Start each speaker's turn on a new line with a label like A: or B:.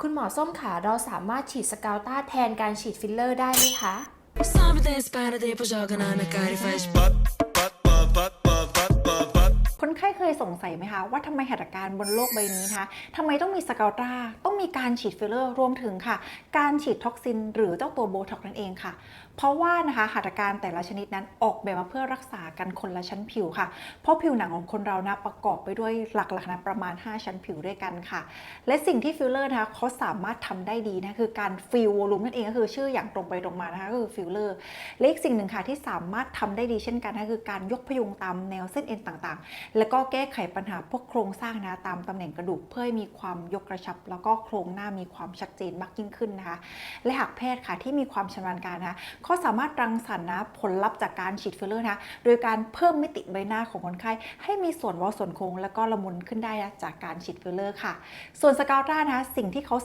A: คุณหมอส้มขาเราสามารถฉีดสกาวต้าแทนการฉีดฟิลเลอร์ได้ไหมคะ
B: ไข้เคยสงสัยไหมคะ ว่าทำไมหัตถการบนโลกใบนี้นะคะทำไมต้องมีสกาลตราต้องมีการฉีดฟิลเลอร์รวมถึงค่ะ การฉีดท็อกซิน หรือเจ้าตัวโบท็อกนั่นเองค่ะ เพราะว่านะคะหัตถการแต่ละชนิดนั้นออกแบบมาเพื่อรักษากันคนละชั้นผิวค่ะ เพราะผิวหนังของคนเรานะประกอบไปด้วยหลักๆนะประมาณ 5 ชั้นผิวด้วยกันค่ะ และสิ่งที่ฟิลเลอร์นะคะเขาสามารถทำได้ดีนะคือการฟิลวอลูมนั่นเองก็คือชื่ออย่างตรงไปตรงมานะคะก็คือฟิลเลอร์และอีกสิ่งหนึ่งค่ะที่สามารถทำได้ดีเช่นกันนะคือการยกพยุงตามแนวเส้นเอ็นต่างๆแลวก็แก้ไขปัญหาพวกโครงสร้างนะตามตำแหน่งกระดูกเพื่อให้มีความยกกระชับ แล้วก็โครงหน้ามีความชัดเจนมากยิ่งขึ้นนะคะ และหากแพทย์ค่ะที่มีความชำนาญการนะคะเขาสามารถรังสรรค์นะผลลัพธ์จากการฉีดฟิลเลอร์นะโดยการเพิ่มมิติใบหน้าของคนไข้ ให้มีส่วนว้าส่วนโค้ง แล้วก็ละมุนขึ้นได้นะจากการฉีดฟิลเลอร์ค่ะ ส่วนสกาวตรานะคะสิ่งที่เขา